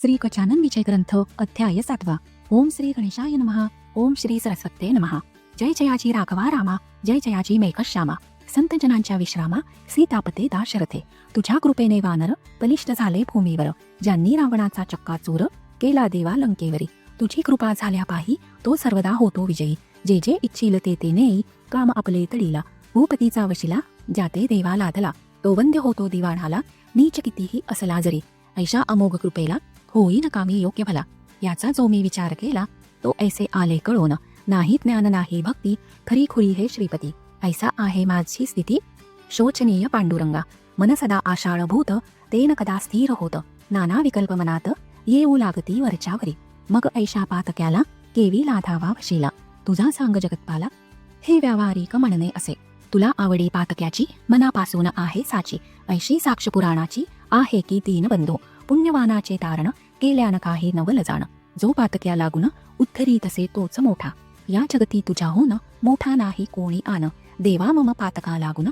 श्री गजानन विजय ग्रंथ अध्याय सातवा ओम श्री गणेशाय नमः ओम श्री सरस्वते नमः जय जयाजी राघवा रामा जय जयाजी मेघश्यामा संत जनांच्या विश्रामा सीतापते दाशरथे तुझ्या कृपेने वानर बलिष्ठ झाले भूमीवर ज्यांनी रावणाचा चक्का चूर केला देवा लंकेवरी तुझी कृपा झाल्या पाही तो सर्वदा होतो विजयी जे जे इच्छिल ते ते नेई काम आपले तडीला भूपतीचा वशिला जाते देवा लादला तो वंद्य होतो दिवाणाला नीच कितीही असला जरी ऐशा अमोघ कृपेला होईन कामी योग्य भला. याचा जो मी विचार केला तो ऐसे आले कळोन. नाही ज्ञान नाही भक्ती खरी खुरी हे श्रीपती. ऐसा आहे माझी स्थिती? शोचनीय पांडुरंगा. मन सदा आषाढभूत तेन कदा स्थिर होत. नाना विकल्प मनात येऊ लागती वरच्यावरी. मग ऐशा पातक्याला केवी लाधावा वशीला. तुझा सांग जगतपाला? हे व्यावहारिक म्हणणे असे. तुला आवडी पातक्याची मनापासून आहे साची. ऐशी साक्ष पुराणाची आहे की तीन बंधू. पुण्यवानाचे तारण केल्यान काही नवल जाण. जो पातक्या लागून उत्तरी तसे तोच मोठा. या जगती तुझ्याहून मोठा नाही कोणी आन देवा मम पातका लागून.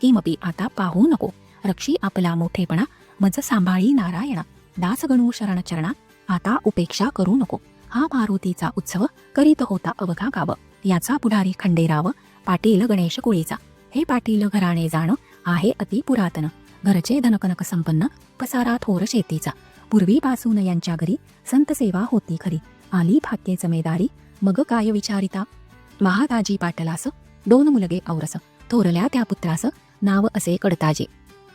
किमपी आता पाहू नको. रक्षी आपला मोठेपणा. मज सांभाळी नारायण. दासगणू शरण चरणा. आता उपेक्षा करू नको. हा मारुतीचा उत्सव करीत होता अवघा गाव याचा पुढारी खंडेराव पाटील गणेश कुळीचा. हे पाटील घराणे जाण. आहे अति पुरातन. घरचे धनकनक संपन्न पसारा थोर शेतीचा. पूर्वीपासून यांच्या घरी संत सेवा होती खरी. आली भाग्ये जमेदारी मग काय विचारिता? महादाजी पाटलास दोन मुलगे औरस. थोरल्या त्या पुत्रास नाव असे कडताजे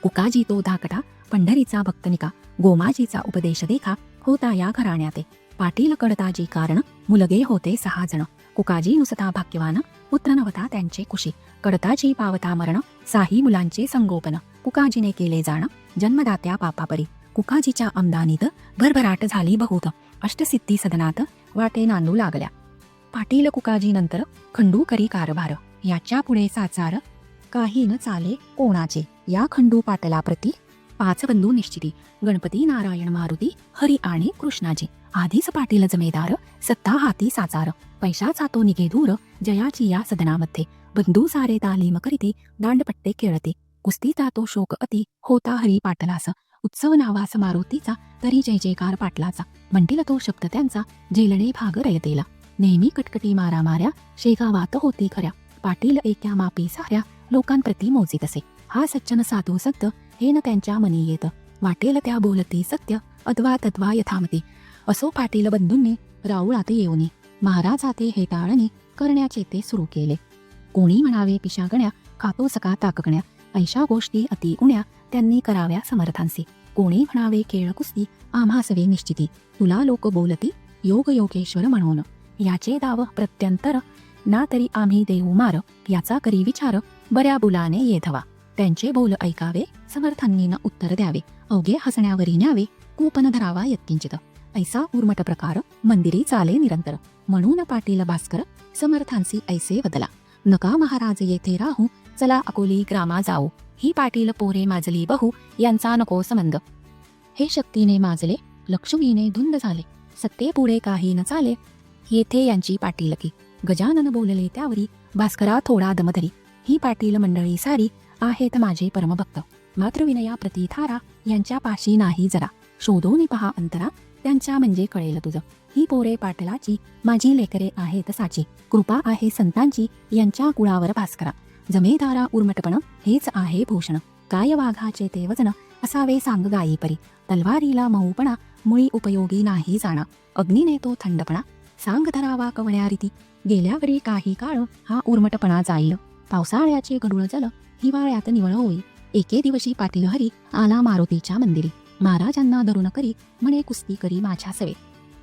कुकाजी तो धाकटा पंढरीचा भक्तनिका गोमाजीचा उपदेश देखा होता या घराण्याते. पाटील कडताजी कारण मुलगे होते सहा जण. कुकाजी नुसता भाग्यवान पुत्र नव्हता त्यांचे कुशी कडताजी पावता मरण साही मुलांचे संगोपन. कुकाजीने केले जाण जन्मदात्या पापापरी. कुकाजीच्या आमदानीत भरभराट झाली बहुत अष्टसिद्धी सदनात वाटे नांदू लागल्या. पाटील कुकाजी नंतर खंडू करी कारभार. याच्यापुढे साचार काही न चाले कोणाचे? या खंडू पाटलाप्रती पाच बंधू निश्चिती. गणपती नारायण मारुती हरी आणि कृष्णाजी. आधीच पाटील जमेदार सत्ता हाती साचार. पैशाचा तो निघे दूर जयाची या सदनामध्ये. बंधू सारे तालीम करीती दांडपट्टे खेळते. कुस्तीचा तो शोक अति होता हरी पाटलास उत्सव नावास मारुतीचा तरी जय जयकार पाटलाचा. म्हणतील तो शब्द त्यांचा जेलणे भाग रयतेला. नेहमी कटकटी मारा माऱ्या शेगावात होती खऱ्या. पाटील एका मापी साऱ्या लोकांप्रती मोजीत असे हा सज्जन साधू सत्य हे न त्यांच्या मनी येत. वाटेल त्या बोलती सत्य अद्वा तद्वा यथामती. असो पाटील बंधूंनी राऊळात येऊनी. महाराजाते हे टाळणे करण्याचे ते सुरू केले. कोणी म्हणावे पिशागण्या खातो सका ताकगण्या. ऐशा गोष्टी अति उण्या त्यांनी कराव्या समर्थांसी. कोणी म्हणावे केळ कुस्ती आम्हासवे निश्चिती. तुला लोक बोलती योग योगेश्वर म्हणून. याचे दाव प्रत्यंतर ना तरी आम्ही देऊ मार याचा करी विचार बऱ्या बुलाने येधवा. त्यांचे बोल ऐकावे समर्थांनी न उत्तर द्यावे. अवघे हसण्यावरी न्यावे कूपन धरावा यत्किंचित. ऐसा उर्मट प्रकार मंदिरी चाले निरंतर. म्हणून पाटील भास्कर समर्थांसी ऐसे बदला. नका महाराज येथे राहू चला अकोली ग्रामा जाऊ. ही पाटील पोरे माजली बहु यांचा नको संबंध. हे शक्तीने माजले लक्ष्मीने धुंद झाले. सत्ते पुढे काही न चाले. येथे यांची पाटीलकी गजानन बोलले त्यावरी भास्करा थोडा दमधरी ही पाटील मंडळी सारी आहेत माझे परमभक्त. मात्र विनया प्रतिथारा यांच्या पाशी नाही जरा. शोधून पहा अंतरा त्यांच्या म्हणजे कळेल तुझं. ही पोरे पाटलाची माझी लेकरे आहेत साची. कृपा आहे संतांची यांच्या कुळावर भास्करा. जमेदारा उर्मटपण हेच आहे भूषण. काय वाघाचे ते वजन असावे सांग गायीपरी तलवारीला मऊपणा मुळी उपयोगी नाही जाणा. अग्नीने तो थंडपणा. सांग धरावा कवण्या रीती. गेल्यावरी काही काळ हा उर्मटपणा जाईल. पावसाळ्याचे गडूळ जल हिवाळ्यात निवळ होई. एके दिवशी पाटील हरी आला मारुतीच्या मंदिरी. महाराजांना धरून करी म्हणे कुस्ती करी माझ्या सवे.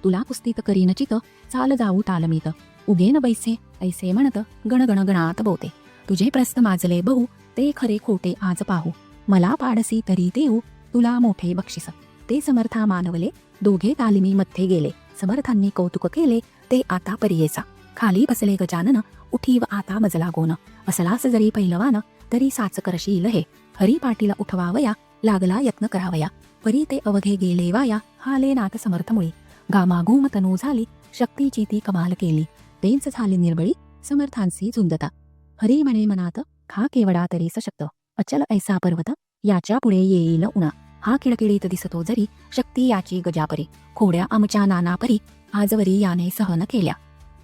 तुला कुस्तीत करी नचित चाल जाऊ टालमीत. उगेन बैसे ऐसे म्हणत गण गणात बोते. तुझे प्रस्त माजले बहु ते खरे खोटे आज पाहू. मला पाडसी तरी देऊ तुला मोठे बक्षीस. ते समर्था मानवले दोघे तालिमी मध्ये गेले. समर्थांनी कौतुक केले ते आता परियेचा. खाली बसले गजानन उठीव आता मजला गोन. असलास जरी पैलवान तरी साच करशील हे हरी पाटील उठवावया लागला यत्न करावया. परी ते अवघे गेले वाया हाले नाथ समर्थमुळी गामागूम तनू झाली शक्तीची ती कमाल केली. तेच झाली निर्बळी समर्थांसी झुंदता हरी म्हणे मनात खा केवडा तरी सशक्त. अचल ऐसा पर्वत याच्यापुढे येईल उणा हा किडकिडीत दिसतो जरी शक्ती याची गजापरी. खोड्या आमच्या नानापरी आजवरी याने सहन केल्या.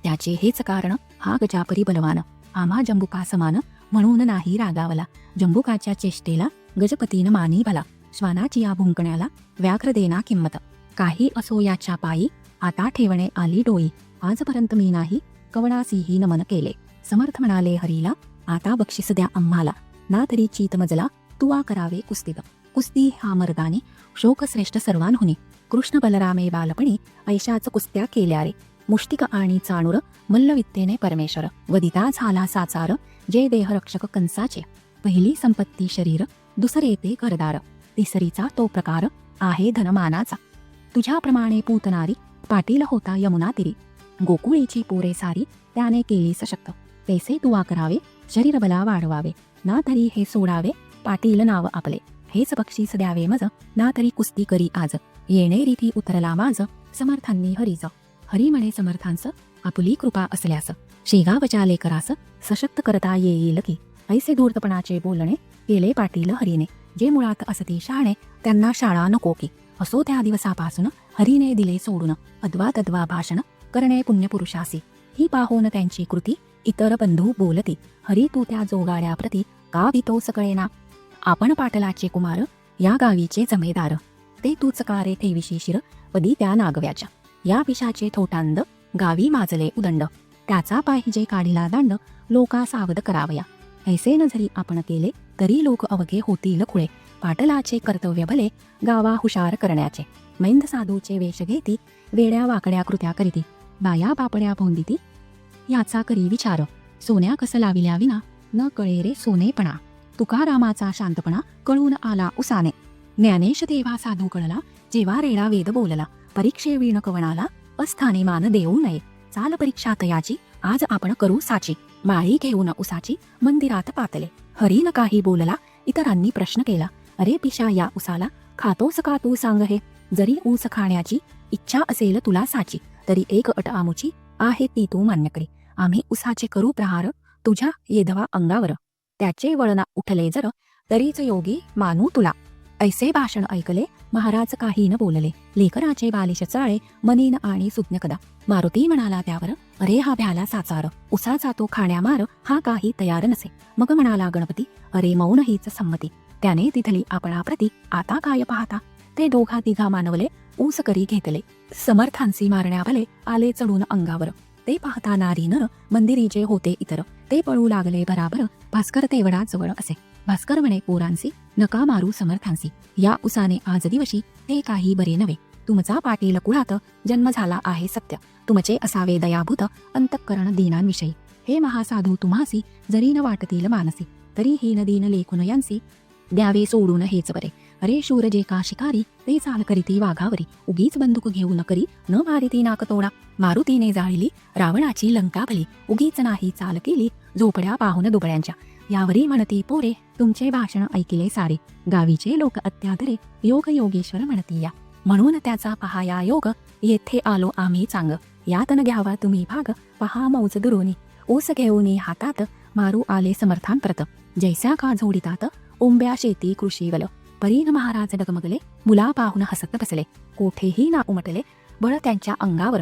त्याचे हेच कारण हा गजापरी बलवान. आम्हा जंबुका समान म्हणून नाही रागावला. जंबुकाच्या चेष्टेला गजपतीन मानी भला. श्वानाची या भुंकण्याला व्याघ्र देना किंमत. काही असो याच्या पायी आता ठेवणे आली डोई आजपर्यंत मी नाही कवणासीही नमन केले. समर्थ म्हणाले हरीला आता बक्षीस द्या आम्हाला. ना तरी चीत मजला तुवा करावे कुस्तीत. कुस्ती हा मर्गाने शोकश्रेष्ठ सर्वांहुनी कृष्ण बलरामे बालपणी ऐशाच कुस्त्या केल्या रे मुष्टिक आणि चाणूर मल्लविद्येने परमेश्वर. वदिता झाला साचार जे देहरक्षक कंसाचे. पहिली संपत्ती शरीर दुसरे ते करदार तिसरीचा तो प्रकार आहे धनमानाचा. तुझ्याप्रमाणे पूतनारी पाटील होता यमुना तिरी. गोकुळीची पोरे सारी त्याने केली सशक्त पैसे दुवा करावे शरीर बला वाढवावे. ना तरी हे सोडावे पाटील नाव आपले. हेच बक्षीस द्यावे मज ना तरी कुस्ती करी आज. येणे रीती उतरला माझ समर्थांनी हरीज. हरी म्हणे समर्थांस आपुली कृपा असल्यास. शेगावच्या लेकरास सशक्त करता येईल की. ऐसे धूर्तपणाचे बोलणे केले पाटील हरीने. जे मुळात असते शाळे त्यांना शाळा नको की. असो त्या दिवसापासून हरीने दिले सोडून. अद्वा तद्वा भाषण करणे पुण्यपुरुषासी. ही पाहून त्यांची कृती. इतर बंधू बोलती हरी तू त्या जोगाड्याप्रती का भीतो सकळेना आपण पाटलाचे कुमार या गावीचे जमेदार. ते तूच कारे ठेविशी शिर? पदी त्या नागव्याच्या. या पिशाचे थोटांद गावी माजले उदंड. त्याचा पाहिजे काढिला दांड लोका सावध करावया. ऐसे न जरी आपण केले तरी लोक अवघे होतील खुळे. पाटलाचे कर्तव्य भले गावा हुशार करण्याचे. मैंद साधूचे वेश घेती वेड्या वाकड्या कृत्या करीती. बाया बापड्या भोंदिती याचा करी विचार सोन्या कसं लाविल्या विना न कळे रे सोनेपणा. तुकारामाचा शांतपणा कळून आला उसाने. ज्ञानेश देवा साधू कळला जेव्हा रेडा वेद बोलला परीक्षे वीण कवणाला अस्थाने मान देऊ नये. चाल परीक्षा तयाची आज आपण करू साची. माळी घेऊन उसाची मंदिरात पातले. हरीन काही बोलला इतरांनी प्रश्न केला अरे पिशा या उसाला खातोस का तू सांग हे? जरी ऊस खाण्याची इच्छा असेल तुला साची. तरी एक अट आमुची आहे ती तू मान्य करी आम्ही उसाचे करू प्रहार तुझ्या येधवा अंगावर. त्याचे वळणा उठले जर तरीच योगी मानू तुला. ऐसे भाषण ऐकले महाराज काही न बोलले. लेकराचे बालिश चाळे मनीन आणि सुज्ञ कदा. मारुती म्हणाला त्यावर अरे हा भ्याला साचार. उसाचा तो खाण्यामार हा काही तयार नसे. मग म्हणाला गणपती अरे मौन हीच संमती. त्याने तिथली आपणाप्रती आता काय पाहता? ते दोघा तिघा मानवले ऊस करी घेतले. समर्थांसी मारण्याभले आले चढून अंगावर. ते पाहता नारी नर मंदिरीचे होते इतर ते पळू लागले बराबर. भास्कर तेवढा जवळ असे. भास्कर म्हणे पोरांसी नका मारू समर्थांसी. या उसाने आज दिवशी ते काही बरे नव्हे. तुमचा पाटील कुळात जन्म झाला आहे सत्य. तुमचे असावे दयाभूत अंतःकरण दीनांविषयी. हे महासाधू तुम्हासी जरी न वाटतील मानसी तरी ही नदीन लेखुन यांसी द्यावे सोडून हेच बरे. अरे शूर जे का शिकारी ते चाल करीती वाघावरी. उगीच बंदूक घेऊ न करी न मारिती नाकतोडा मारुतीने जाळली रावणाची लंका भली उगीच नाही चाल केली झोपड्या पाहून दुबळ्यांच्या. यावरी म्हणती पोरे तुमचे भाषण ऐकिले सारे. गावीचे लोक अत्यादरे योग योगेश्वर म्हणती या. म्हणून त्याचा पहाया योग येथे आलो आम्ही चांग. यातन घ्यावा तुम्ही भाग पहा मौज दुरोनी. ऊस घेऊनी हातात मारू आले समर्थान प्रत जैसा का झोडितात उंब्या शेती कृषीवल. परीन महाराज डगमगले मुला पाहून हसत बसले. कोठेही ना उमटले बळ त्यांच्या अंगावर.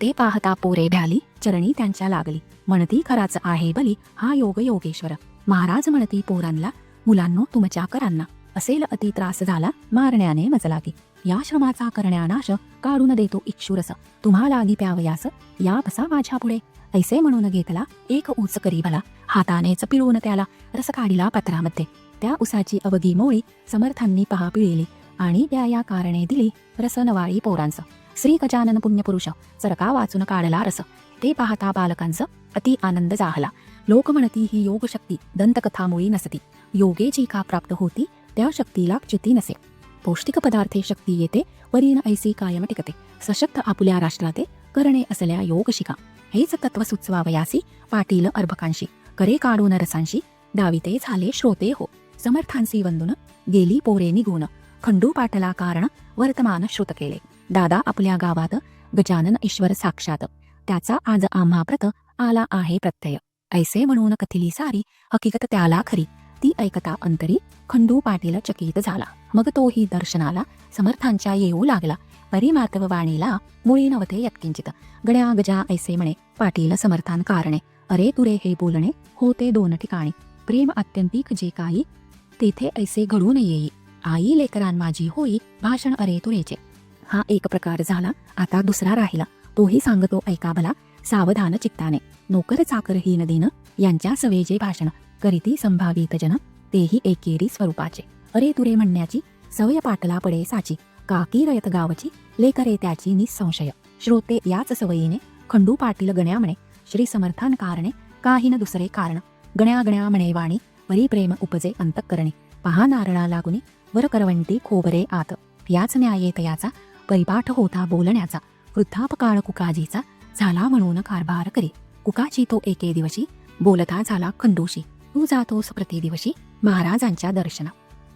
ते पाहता पोरे भ्याली चरणी त्यांच्या लागली. म्हणती खराच आहे बली हा योग योगेश्वर. महाराज म्हणती पोरांना मुलांनो तुमच्या करांना. असेल अति त्रास झाला मारण्याने मजलागी. या श्रमाचा करण्यानाश काढून देतो इच्छुरस. तुम्हाला प्यावयास या बसा माझ्या पुढे. ऐसे म्हणून घेतला एक ऊच करी भला हातानेच पिळून त्याला रस काढिला पत्रामध्ये. त्या उसाची अवघी मोळी समर्थांनी पहा पिळली आणि त्या या कारणे दिली रसनवाळी पोरांच. श्री गजानन पुण्यपुरुष सरका वाचून काढला रस. ते पाहता बालकांचं अति आनंद जाहला. लोक म्हणती ही योग शक्ती दंतकथामुळी नसती. योगे जी का प्राप्त होती त्या शक्तीला च्युती नसे. पौष्टिक पदार्थे शक्ती येते वरीन ऐसी कायम टिकते. सशक्त आपल्या राष्ट्राते करणे असल्या योग शिका. हेच तत्व सुचवावयासी पाटील अर्भकांशी. करे काढून रसांशी. दाविते झाले श्रोते हो. समर्थांसी वंदून गेली पोरे निघून खंडू पाटला कारण वर्तमान श्रुत केले दादा आपल्या गावात गजानन ईश्वर साक्षात त्याचा आज आम्हा प्रत आला आहे प्रत्यय ऐसे म्हणून कथिली सारी हकीकत त्याला खरी ती ऐकता अंतरी खंडू पाटील चकित झाला मग तोही दर्शनाला समर्थांच्या येऊ लागला परिमातव वाणीला मुळी नवते यत्किंचित गड्या गजा ऐसे म्हणे पाटील समर्थान कारणे अरे तुरे हे बोलणे होते दोन ठिकाणी प्रेम अत्यंतिक जे काही तेथे ऐसे घडून येई आई लेकरान माझी होई भाषण अरे तुरेचे. हा एक प्रकार झाला आता दुसरा राहिला. तोही सांगतो ऐका भला सावधान चित्ताने. नोकर चाकर हीन दिन यांच्या सवेजे भाषण. करीती संभावित जन तेही एकेरी स्वरूपाचे. अरे तुरे म्हणण्याची सवय पाटला पडे साची. काकी रयत गावची लेकरे त्याची निसंशय. श्रोते याच सवयीने खंडू पाटील गण्या म्हणे. श्री समर्थान कारणे काही न दुसरे कारण. गण्या गण्या म्हणे वाणी वरी प्रेम उपजे अंतकरणे. पहा नारळा लागुनी वर करवंटी खोबरे आत. याच न्यायेत याचा परिपाठ होता बोलण्याचा. वृद्धापकाळ कुकाजीचा झाला म्हणून कारभार करे. कुकाची तो एके दिवशी बोलता झाला खंडोशी. तू जातोस प्रतिदिवशी महाराजांच्या दर्शना.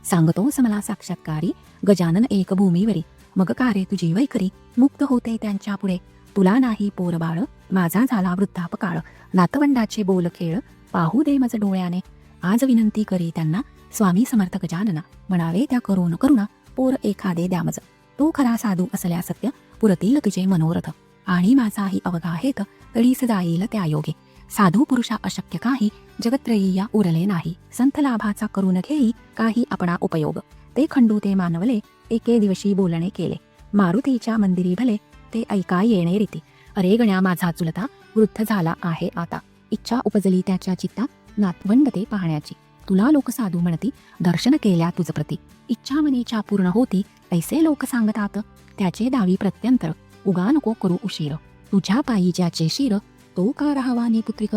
सांगतोस मला साक्षात्कारी गजानन एक भूमीवरी मग कारे तुझी वैखरी? मुक्त होते त्यांच्या पुढे. तुला नाही पोरबाळ माझा झाला वृद्धापकाळ. नातवंडाचे बोल खेळ पाहू दे मज डोळ्याने. आज विनंती करी त्यांना स्वामी समर्थ गजानना म्हणावे त्या करून करुणा पोर एखादे द्यामज. तो खरा साधू असल्या सत्य पुरतील तुझे मनोरथ. आणि माझाही अवघा आहेत तडीस जाईल त्या योगे. साधू पुरुषा अशक्य काही जगत्रयी या उरले नाही. संत लाभाचा करून घेई काही आपणा उपयोग. ते खंडू ते मानवले एके दिवशी बोलणे केले. मारुतीच्या मंदिरी भले ते ऐका येणे रीती. अरे गण्या माझा चुलता वृद्ध झाला आहे आता. इच्छा उपजली त्याच्या चित्ता नातवंड ते पाहण्याची. तुला लोक साधू म्हणती दर्शन केल्या तुझ प्रती इच्छा मनीच्या पूर्ण होती ऐसे लोक सांगतात. त्याचे दावी प्रत्यंतर. उगा नको करू उशीर. तुझ्या पायी ज्याचे शिर तो का राहावानी पुत्रिक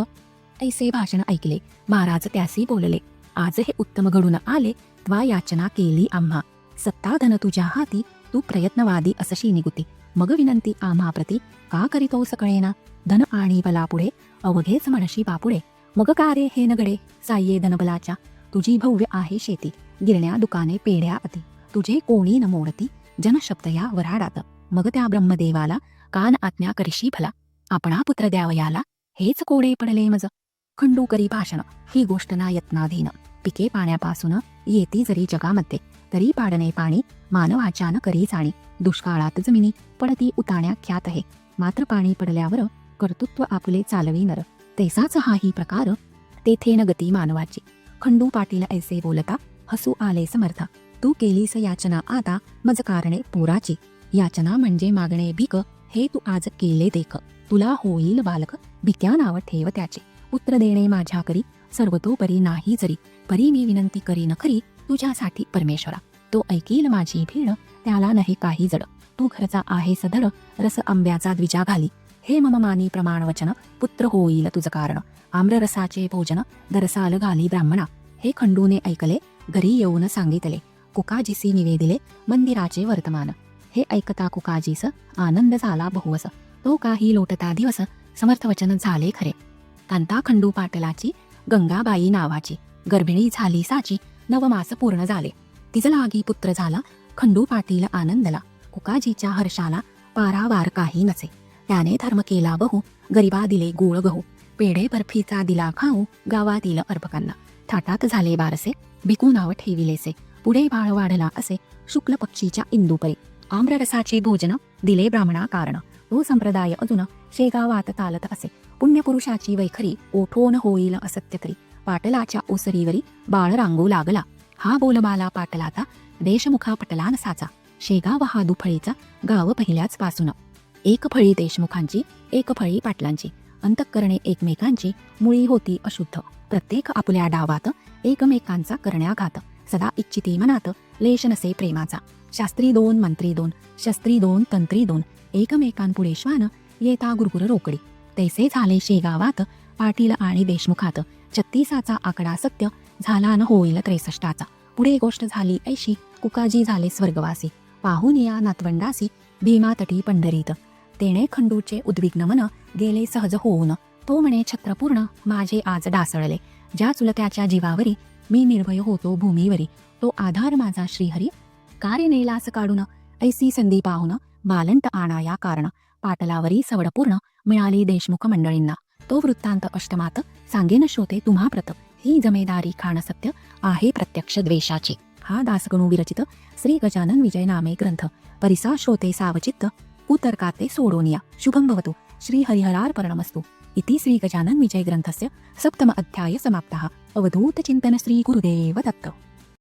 ऐसे भाषण ऐकले. महाराज त्यासी बोलले आज हे उत्तम घडून आले. त्वा याचना केली आम्हा. सत्ताधन तुझ्या हाती. तू प्रयत्नवादी असशी निगुती मग विनंती आम्हा प्रती. का करीतो सकळेना धन आणि बलापुढे. अवघेच म्हणशी बापुढे. मग का रे हे नगडे? साये धनबलाच्या. तुझी भव्य आहे शेती. गिरण्या दुकाने पेढ्या अति. तुझे कोणी न मोडती? जनशब्द या वराडात मग त्या ब्रह्मदेवाला कान आज्ञा करशी भला. आपणा पुत्र द्यावयाला हेच कोडे पडले मज. खंडू करी भाषण. ही गोष्ट ना यत्नाधीन. पिके पाण्यापासून येती जरी जगामध्ये तरी पाडणे पाणी मानवाच्यान करी जाणी. दुष्काळात जमिनी पडती उताण्या ख्यात आहे मात्र पाणी पडल्यावर कर्तृत्व आपले चालवी नर. तेसाच हाही प्रकार तेथे न गती मानवाची. खंडू पाटील ऐसे बोलता हसू आले समर्थ. तू केलीस याचना आता मज कारणे पोराची. याचना म्हणजे मागणे भिक हे तू आज केले देख. तुला होईल बालक भिक्या नाव ठेव त्याचे. पुत्र देणे माझ्या करी सर्वतोपरी नाही जरी. परी मी विनंती करी न खरी तुझ्यासाठी परमेश्वरा. तो ऐकील माझी भीड त्याला नाही काही जड. तू घरचा आहे सधड रस आंब्याचा द्विजा घाली. हे मम मानी प्रमाणवचन पुत्र होईल तुझं कारण. आम्ररसाचे भोजन दरसाल घाली ब्राह्मणा. हे खंडूने ऐकले घरी येऊन सांगितले कुकाजीसी निवेदिले मंदिराचे वर्तमान. हे ऐकता कुकाजीस आनंद झाला बहुवस. तो काही लोटता दिवस समर्थवचन झाले खरे. कांता खंडू पाटलाची गंगाबाई नावाची गर्भिणी झाली साची नवमास पूर्ण झाले. तिज लागी पुत्र झाला खंडू पाटील आनंदला. कुकाजीच्या हर्षाला पारावार काही नसे. त्याने धर्म केला बहू गरिबा दिले गोळ गहू पेढे बर्फीचा दिला खाऊ गावातील अर्भकांना. थाटात झाले बारसे भिकू नाव ठेविलेसे पुढे बाळ वाढला असे शुक्ल पक्षीच्या इंदुपरी. आम्ररसाचे भोजन दिले ब्राह्मणा कारण. तो संप्रदाय अजून शेगावात चालत असे. पुण्यपुरुषाची वैखरी ओठोन होईल असत्य तरी. पाटलाच्या ओसरीवरी बाळ रांगू लागला. हा बोलबाला पाटलाचा देशमुखा पटला नसाचा शेगाव हा दुफळीचा गाव पहिल्याच पासून. एक फळी देशमुखांची एक फळी पाटलांची अंतःकरणे एकमेकांची मुळी होती अशुद्ध. प्रत्येक आपल्या डावात एकमेकांचा करण्याघात. सदा इच्छिती मनात लेश नसे प्रेमाचा. शास्त्री दोन मंत्री दोन शस्त्री दोन तंत्री दोन एकमेकांपुढे श्वान येता गुरगुर रोकडी. तैसे झाले शेगावात पाटील आणि देशमुखात. छत्तीसाचा आकडा सत्य झाला न होईल त्रेसष्टाचा. पुढे गोष्ट झाली ऐशी कुकाजी झाले स्वर्गवासी. पाहून या नातवंडासी भीमा तटी पंढरीत. तेणे खंडूचे उद्विग्न मन गेले सहज होऊन. तो म्हणे छत्रपूर्ण माझे आज डासळले. ज्या चुलत्याच्या जीवावरी मी निर्भय होतो भूमीवरी तो आधार माझा श्रीहरी. कार्य नेलास काढून? ऐसी संधी पाहून बालंत आणा या कारण. पाटलावरी सवडपूर्ण मिळाली देशमुख मंडळींना. तो वृत्तांत अष्टमात सांगेन श्रोते तुम्हा प्रत. ही जमेदारी खाण सत्य आहे प्रत्यक्ष द्वेषाची. हा दासगणू विरचित श्री गजानन विजय नामे ग्रंथ. परिसा श्रोते सावचित्त. कुतर्काते सोडोनिया शुभं भवतु. श्री हरिहरार्पणमस्तु इति श्री गजानन विजय सप्तम अध्याय समाप्तः. अवधूत चिन्तन श्री गुरुदेव दत्त